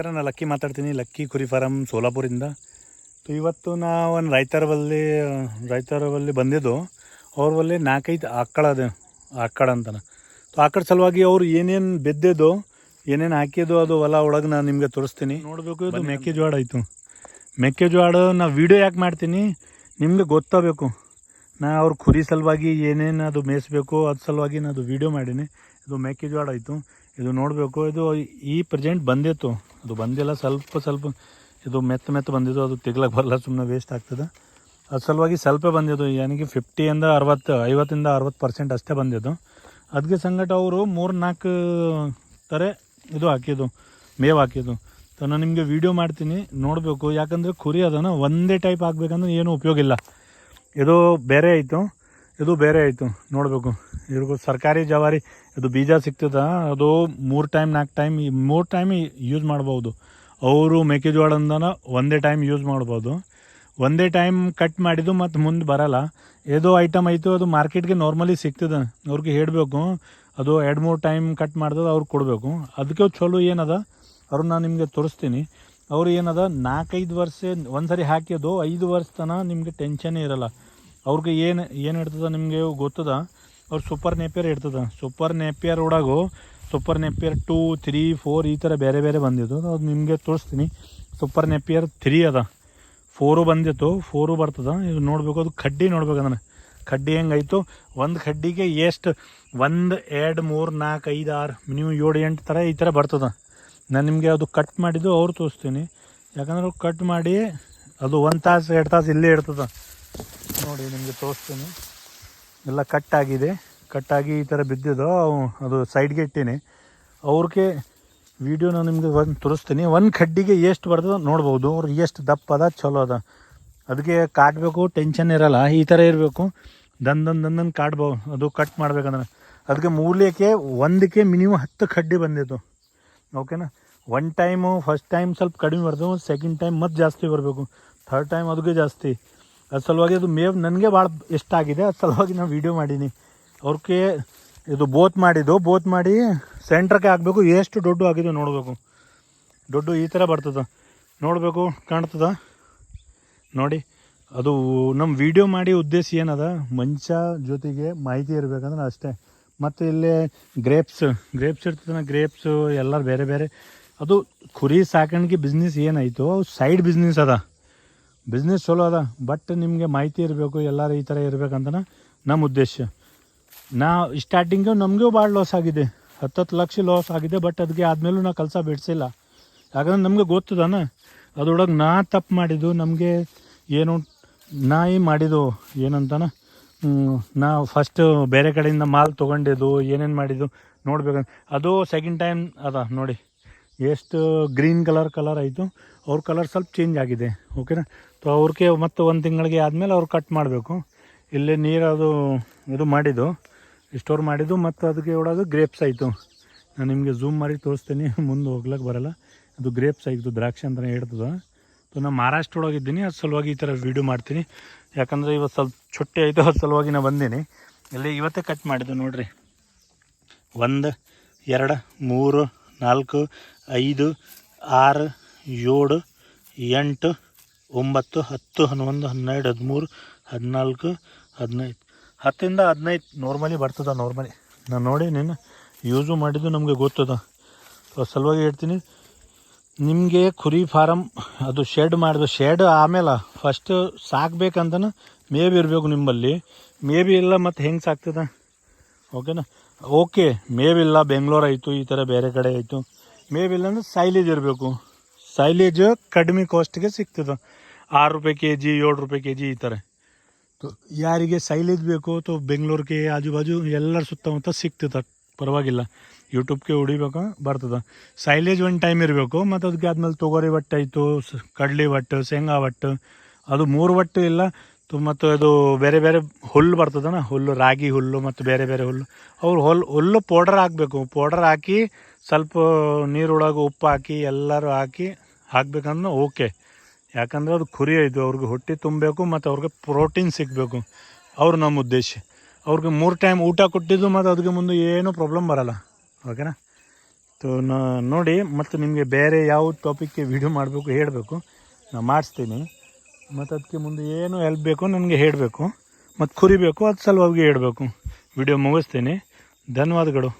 Sir ನಾನು lucky ಮಾತಾಡ್ತೀನಿ. Lucky ಕುರಿ ಫಾರಮ್ ಸೋಲಾಪುರಿಂದ ಇವತ್ತು ನಾವು ಒಂದು ರೈತರ ಬಲ್ಲಿ ರೈತರ ಬಲ್ಲಿ ಬಂದಿದ್ದು. ಅವ್ರ ಬಲ್ಲಿ ನಾಲ್ಕೈದು ಆಕಳ ಅದ ಆಕಳ ಅಂತನ. ಆಕಳ ಸಲುವಾಗಿ ಅವ್ರು ಏನೇನು ಬೆದ್ದಿದ್ದು ಏನೇನು ಹಾಕಿದ್ದು ಅದು ಹೊಲ ಒಳಗೆ ನಾನು ನಿಮಗೆ ತೋರಿಸ್ತೀನಿ. ನೋಡಬೇಕು ಇದು. ಮೆಕ್ಕೆಜೋಳ ಆಯಿತು. ಮೆಕ್ಕೆಜೋಳ ನಾ ವಿಡಿಯೋ ಯಾಕೆ ಮಾಡ್ತೀನಿ? ನಿಮಗೆ ಗೊತ್ತಾಗಬೇಕು ನಾ ಅವ್ರ ಕುರಿ ಸಲುವಾಗಿ ಏನೇನು ಅದು ಮೇಯಿಸ್ಬೇಕು ಅದ್ರ ಸಲುವಾಗಿ ನಾನು ಅದು ವಿಡಿಯೋ ಮಾಡೀನಿ. ಇದು ಮೆಕ್ಕೆಜೋಳ ಆಯಿತು. ಇದು ನೋಡಬೇಕು, ಇದು ಈ ಪ್ರೆಸೆಂಟ್ ಬಂದಿತ್ತು. ಅದು ಬಂದಿಲ್ಲ, ಸ್ವಲ್ಪ ಸ್ವಲ್ಪ ಇದು ಮೆತ್ತ ಮೆತ್ತ ಬಂದಿದ್ದು ಅದು ತೆಗ್ಲಕ್ಕೆ ಬರಲ್ಲ ಸುಮ್ಮನೆ ವೇಸ್ಟ್ ಆಗ್ತದೆ. ಅದ್ರ ಸಲುವಾಗಿ ಸ್ವಲ್ಪ ಬಂದಿದ್ದು ಏನಿಗೆ ಫಿಫ್ಟಿಯಿಂದ ಅರವತ್ತು ಐವತ್ತಿಂದ ಅರವತ್ತು ಪರ್ಸೆಂಟ್ ಅಷ್ಟೇ ಬಂದಿದ್ದು. ಅದಕ್ಕೆ ಸಂಗಟ ಅವರು ಮೂರು ನಾಲ್ಕು ಥರ ಇದು ಹಾಕಿದ್ದು, ಮೇವು ಹಾಕಿದ್ದು. ಸೊ ನಾನು ನಿಮಗೆ ವೀಡಿಯೋ ಮಾಡ್ತೀನಿ, ನೋಡಬೇಕು. ಯಾಕಂದರೆ ಕುರಿ ಅದನ್ನು ಒಂದೇ ಟೈಪ್ ಹಾಕ್ಬೇಕಂದ್ರೆ ಏನೂ ಉಪಯೋಗ ಇಲ್ಲ. ಇದು ಬೇರೆ ಆಯಿತು. ಇದು ಬೇರೆ ಆಯಿತು, ನೋಡಬೇಕು. ಇವ್ರಿಗೂ ಸರ್ಕಾರಿ ಜವಾರಿ, ಇದು ಬೀಜ ಸಿಗ್ತದ, ಅದು ಮೂರು ಟೈಮ್ ನಾಲ್ಕು ಟೈಮ್ ಈ ಮೂರು ಟೈಮ್ ಯೂಸ್ ಮಾಡ್ಬೋದು. ಅವರು ಮೆಕ್ಕೆಜೋಳದಿಂದನ ಒಂದೇ ಟೈಮ್ ಯೂಸ್ ಮಾಡ್ಬೋದು. ಒಂದೇ ಟೈಮ್ ಕಟ್ ಮಾಡಿದ್ದು ಮತ್ತು ಮುಂದೆ ಬರಲ್ಲ. ಏದೋ ಐಟಮ್ ಆಯಿತು ಅದು ಮಾರ್ಕೆಟ್ಗೆ ನಾರ್ಮಲಿ ಸಿಗ್ತದೆ. ಅವ್ರಿಗೆ ಹೇಳಬೇಕು, ಅದು ಎರಡು ಮೂರು ಟೈಮ್ ಕಟ್ ಮಾಡ್ದದ ಅವ್ರಿಗೆ ಕೊಡಬೇಕು. ಅದಕ್ಕೆ ಚಲೋ ಏನದ, ಅವ್ರು ನಾನು ನಿಮಗೆ ತೋರಿಸ್ತೀನಿ. ಅವ್ರು ಏನದ ನಾಲ್ಕೈದು ವರ್ಷ ಒಂದ್ಸರಿ ಹಾಕಿದ್ದು ಐದು ವರ್ಷ ತನಕ ನಿಮಗೆ ಟೆನ್ಷನ್ನೇ ಇರಲ್ಲ. ಅವ್ರಿಗೆ ಏನು ಏನು ಇರ್ತದ ನಿಮಗೆ ಗೊತ್ತದ? ಅವ್ರು ಸೂಪರ್ ನೇಪಿಯರ್ ಇರ್ತದೆ ಸೂಪರ್ ನೇಪಿಯರ್ ಒಳಗು super napier two three four ಈ ಥರ ಬೇರೆ ಬೇರೆ ಬಂದಿತ್ತು. ಅದು ನಿಮಗೆ ತೋರಿಸ್ತೀನಿ. ಸೂಪರ್ ನೇಪಿಯರ್ ತ್ರೀ ಅದ. ಫೋರು ಬಂದಿತ್ತು ಫೋರು ಬರ್ತದೆ. ಇದು ನೋಡಬೇಕು, ಅದು ಕಡ್ಡಿ ನೋಡ್ಬೇಕು ಅದನ್ನು ಕಡ್ಡಿ ಹೆಂಗಾಯ್ತು? ಒಂದು ಕಡ್ಡಿಗೆ ಎಷ್ಟು? ಒಂದು, ಎರಡು, ಮೂರು ನಾಲ್ಕು ಐದು, ಆರು, ಮಿನಿಮಮ್ ಏಳು, ಎಂಟು ಥರ ಈ ಥರ ಬರ್ತದೆ. ನಾನು ನಿಮಗೆ ಅದು ಕಟ್ ಮಾಡಿದ್ದು ಅವ್ರು ತೋರಿಸ್ತೀನಿ. ಯಾಕಂದ್ರೆ ಕಟ್ ಮಾಡಿ, ಅದು ಒಂದು ತಾಸು, ಎರಡು ತಾಸು ಇಲ್ಲೇ ಇರ್ತದ. ನೋಡಿ, ನಿಮಗೆ ತೋರಿಸ್ತೀನಿ. ಎಲ್ಲ ಕಟ್ ಆಗಿದೆ ಕಟ್ಟಾಗಿ ಈ ಥರ ಬಿದ್ದಿದ್ದು ಅದು ಸೈಡ್ಗೆ ಇಟ್ಟೀನಿ. ಅವ್ರಿಗೆ ವಿಡಿಯೋ ನಾನು ನಿಮಗೆ ಒಂದು ತೋರಿಸ್ತೀನಿ. ಒಂದು ಕಡ್ಡಿಗೆ ಎಷ್ಟು ಬರ್ತದೆ ನೋಡ್ಬೋದು. ಅವ್ರು ಎಷ್ಟು ದಪ್ಪ ಅದ, ಚಲೋ ಅದ. ಅದಕ್ಕೆ ಕಾಟಬೇಕು ಟೆನ್ಷನ್ ಇರಲ್ಲ. ಈ ಥರ ಇರಬೇಕು. ದನ್ ದನ್ ಕಾಟ್ಬೋದು ಅದು ಕಟ್ ಮಾಡ್ಬೇಕಂದ್ರೆ. ಅದಕ್ಕೆ ಮೂಲಕ್ಕೆ ಒಂದಕ್ಕೆ ಮಿನಿಮಮ್ ಹತ್ತು ಕಡ್ಡಿ ಬಂದಿತ್ತು ಓಕೆನಾ ಒನ್ ಟೈಮು ಫಸ್ಟ್ ಟೈಮ್ ಸ್ವಲ್ಪ ಕಡಿಮೆ ಬರ್ತದೆ ಸೆಕೆಂಡ್ ಟೈಮ್ ಮತ್ತೆ ಜಾಸ್ತಿ ಬರಬೇಕು. ಥರ್ಡ್ ಟೈಮ್ ಅದಕ್ಕೆ ಜಾಸ್ತಿ. ಅದ್ರ ಸಲುವಾಗಿ ಅದು ಮೇವ್ ನನಗೆ ಭಾಳ ಇಷ್ಟ ಆಗಿದೆ. ಅದ್ರ ಸಲುವಾಗಿ ನಾನು ವೀಡಿಯೋ ಮಾಡೀನಿ. ಅವ್ರಿಗೆ ಇದು ಬೋತ್ ಮಾಡಿದ್ದು. ಬೋತ್ ಮಾಡಿ ಸೆಂಟ್ರಕ್ಕೆ ಹಾಕಬೇಕು. ಎಷ್ಟು ದೊಡ್ಡ ಆಗಿದೆ ನೋಡಬೇಕು. ದೊಡ್ಡ ಈ ಥರ ಬರ್ತದೆ. ನೋಡಬೇಕು, ಕಾಣ್ತದ? ನೋಡಿ, ಅದು ನಮ್ಮ ವಿಡಿಯೋ ಮಾಡಿ ಉದ್ದೇಶ ಏನದ? ಮಂಚ ಜೊತೆಗೆ ಮಾಹಿತಿ ಇರಬೇಕಂದ್ರೆ ಅಷ್ಟೇ. ಮತ್ತು ಇಲ್ಲಿ ಗ್ರೇಪ್ಸ್ ಗ್ರೇಪ್ಸ್ ಇರ್ತದನ ಗ್ರೇಪ್ಸು ಎಲ್ಲ ಬೇರೆ ಬೇರೆ. ಅದು ಕುರಿ ಸಾಕಾಣಿಕೆ ಬಿಸ್ನೆಸ್ ಏನಾಯಿತು? ಸೈಡ್ ಬಿಸ್ನೆಸ್ ಅದ. ಬಿಸ್ನೆಸ್ ಚಲೋ ಅದ ಬಟ್ ನಿಮಗೆ ಮಾಹಿತಿ ಇರಬೇಕು, ಎಲ್ಲರೂ ಈ ಥರ ಇರ್ಬೇಕಂತನ ನಮ್ಮ ಉದ್ದೇಶ. ನಾ ಸ್ಟಾರ್ಟಿಂಗು ನಮಗೂ ಭಾಳ ಲಾಸ್ ಆಗಿದೆ, ಹತ್ತತ್ತು ಲಕ್ಷ ಲಾಸ್ ಆಗಿದೆ ಬಟ್ ಅದಕ್ಕೆ ಆದಮೇಲೂ ನಾ ಕೆಲಸ ಬಿಡಿಸಿಲ್ಲ. ಯಾಕಂದ್ರೆ ನಮಗೆ ಗೊತ್ತದಾನ, ಅದ್ರೊಳಗೆ ನಾ ತಪ್ಪು ಮಾಡಿದ್ದು, ನಮಗೆ ಏನು ನಾಯಿ ಮಾಡಿದ್ದು ಏನಂತಾನ ನಾ ಫಸ್ಟ್ ಬೇರೆ ಕಡೆಯಿಂದ ಮಾಲ್ ತೊಗೊಂಡಿದ್ದು, ಏನೇನು ಮಾಡಿದ್ದು ನೋಡ್ಬೇಕಂತ, ಅದು ಸೆಕೆಂಡ್ ಟೈಮ್ ಅದ ನೋಡಿ. ಎಷ್ಟು ಗ್ರೀನ್ ಕಲರ್ ಕಲರ್ ಆಯಿತು, ಅವ್ರ ಕಲರ್ ಸ್ವಲ್ಪ ಚೇಂಜ್ ಆಗಿದೆ ಓಕೆನಾ ಸೊ ಅವ್ರಿಗೆ ಮತ್ತು ಒಂದು ತಿಂಗಳಿಗೆ ಆದಮೇಲೆ ಅವ್ರು ಕಟ್ ಮಾಡಬೇಕು. ಇಲ್ಲಿ ನೀರು ಅದು, ಇದು ಮಾಡಿದ್ದು ಸ್ಟೋರ್ ಮಾಡಿದ್ದು, ಮತ್ತು ಅದಕ್ಕೆ ಒಳಗೆ ಗ್ರೇಪ್ಸ್ ಆಯಿತು. ನಾನು ನಿಮಗೆ ಝೂಮ್ ಮಾಡಿ ತೋರಿಸ್ತೀನಿ, ಮುಂದೆ ಹೋಗ್ಲಿಕ್ಕೆ ಬರಲ್ಲ. ಅದು ಗ್ರೇಪ್ಸ್ ಆಯಿತು, ದ್ರಾಕ್ಷಿ ಅಂತ ಹೇಳ್ತದೆ. ಸೊ ನಾನು ಮಹಾರಾಷ್ಟ್ರ ಒಳಗಿದ್ದೀನಿ ಅದ್ರ ಸಲುವಾಗಿ ಈ ಥರ ವೀಡಿಯೋ ಮಾಡ್ತೀನಿ. ಯಾಕಂದರೆ ಇವತ್ತು ಸ್ವಲ್ಪ ಚುಟ್ಟಿ ಆಯಿತು ಅದ್ರ ಸಲುವಾಗಿ ನಾನು ಬಂದೀನಿ. ಇಲ್ಲಿ ಇವತ್ತೇ ಕಟ್ ಮಾಡಿದ್ದು ನೋಡಿರಿ. ಒಂದು, ಎರಡು, ಮೂರು, ನಾಲ್ಕು ಐದು, ಆರು, ಏಳು, ಎಂಟು, ಒಂಬತ್ತು, ಹತ್ತು, ಹನ್ನೊಂದು, ಹನ್ನೆರಡು, ಹದಿಮೂರು, ಹದಿನಾಲ್ಕು, ಹದಿನೈದು. ಹತ್ತಿಂದ ಹದಿನೈದು ನಾರ್ಮಲಿ ಬರ್ತದೆ ನಾರ್ಮಲಿ ನಾನು ನೋಡಿ ನೀನು ಯೂಸು ಮಾಡಿದ್ದು ನಮಗೆ ಗೊತ್ತದ. ಸಲುವಾಗಿ ಹೇಳ್ತೀನಿ. ನಿಮಗೆ ಕುರಿ ಫಾರಮ್ ಅದು ಶೆಡ್ ಮಾಡಿದ ಶೆಡ್ ಆಮೇಲೆ ಫಸ್ಟ್ ಸಾಕ್ಬೇಕಂತನ ಮೇಬಿ ಇರಬೇಕು ನಿಮ್ಮಲ್ಲಿ. ಮೇಬಿ ಇಲ್ಲ ಮತ್ತು ಹೆಂಗೆ ಸಾಕ್ತದ? ಓಕೆನಾ ಓಕೆ ಮೇವಿಲ್ಲ ಬೆಂಗಳೂರು ಆಯಿತು, ಈ ಥರ ಬೇರೆ ಕಡೆ ಆಯಿತು. ಮೇವಿಲ್ಲ ಸೈಲೇಜ್ ಇರಬೇಕು. ಸೈಲೇಜ್ ಕಡಿಮೆ ಕಾಸ್ಟ್ಗೆ ಸಿಗ್ತದೆ. ಆರು ರೂಪಾಯಿ ಕೆ ಜಿ ಏಳು ರೂಪಾಯಿ ಕೆ ಜಿ ಈ ಥರ ಯಾರಿಗೆ ಸೈಲೇಜ್ ಬೇಕು ತೊ ಬೆಂಗಳೂರಿಗೆ ಆಜು ಬಾಜು ಎಲ್ಲರ ಸುತ್ತಮುತ್ತ ಸಿಗ್ತದೆ. ಪರವಾಗಿಲ್ಲ. ಯೂಟ್ಯೂಬ್ಗೆ ಹೊಡಿಬೇಕು ಬರ್ತದೆ. ಸೈಲೇಜ್ ಒಂದು ಟೈಮ್ ಇರಬೇಕು. ಮತ್ತು ಅದಕ್ಕೆ ಆದ್ಮೇಲೆ ತೊಗರಿ ಒಟ್ಟು ಆಯಿತು ಕಡಲೆ ಬಟ್ಟು ಶೇಂಗಾ ಬಟ್ಟು ಅದು ಮೂರು ಬಟ್ಟು ಇಲ್ಲ ಮತ್ತು ಅದು ಬೇರೆ ಬೇರೆ ಹುಲ್ಲು ಬರ್ತದನ ಹುಲ್ಲು, ರಾಗಿ ಹುಲ್ಲು ಮತ್ತು ಬೇರೆ ಬೇರೆ ಹುಲ್ಲು. ಅವ್ರು ಹುಲ್ಲು ಹುಲ್ಲು ಪೌಡರ್ ಹಾಕಬೇಕು. ಪೌಡರ್ ಹಾಕಿ ಸ್ವಲ್ಪ ನೀರೊಳಗೆ ಉಪ್ಪು ಹಾಕಿ, ಎಲ್ಲರೂ ಹಾಕಿ ಹಾಕ್ಬೇಕಂದ್ರೆ ಓಕೆ ಯಾಕಂದ್ರೆ ಅದು ಕುರಿ ಇದು. ಅವ್ರಿಗೆ ಹೊಟ್ಟೆ ತುಂಬಬೇಕು ಮತ್ತು ಅವ್ರಿಗೆ ಪ್ರೋಟೀನ್ ಸಿಗಬೇಕು. ಅವ್ರು ನಮ್ಮ ಉದ್ದೇಶ. ಅವ್ರಿಗೆ ಮೂರು ಟೈಮ್ ಊಟ ಕೊಟ್ಟಿದ್ದು ಮತ್ತು ಅದಕ್ಕೆ ಮುಂದೆ ಏನೂ ಪ್ರಾಬ್ಲಮ್ ಬರಲ್ಲ. ಓಕೆನಾ ತೋ ನೋಡಿ, ಮತ್ತು ನಿಮಗೆ ಬೇರೆ ಯಾವ ಟಾಪಿಕ್ಗೆ ವಿಡಿಯೋ ಮಾಡಬೇಕು, ಹೇಳಬೇಕು ನಾನು ಮಾಡಿಸ್ತೀನಿ. ಮತ್ತು ಅದಕ್ಕೆ ಮುಂದೆ ಏನು ಹೆಲ್ಪ್ ಬೇಕು ನನಗೆ ಹೇಳಬೇಕು. ಮತ್ತು ಕುರಿಬೇಕು, ಅದು ಸಲುವಾಗಿ ಹೇಳಬೇಕು. ವಿಡಿಯೋ ಮುಗಿಸ್ತೀನಿ. ಧನ್ಯವಾದಗಳು.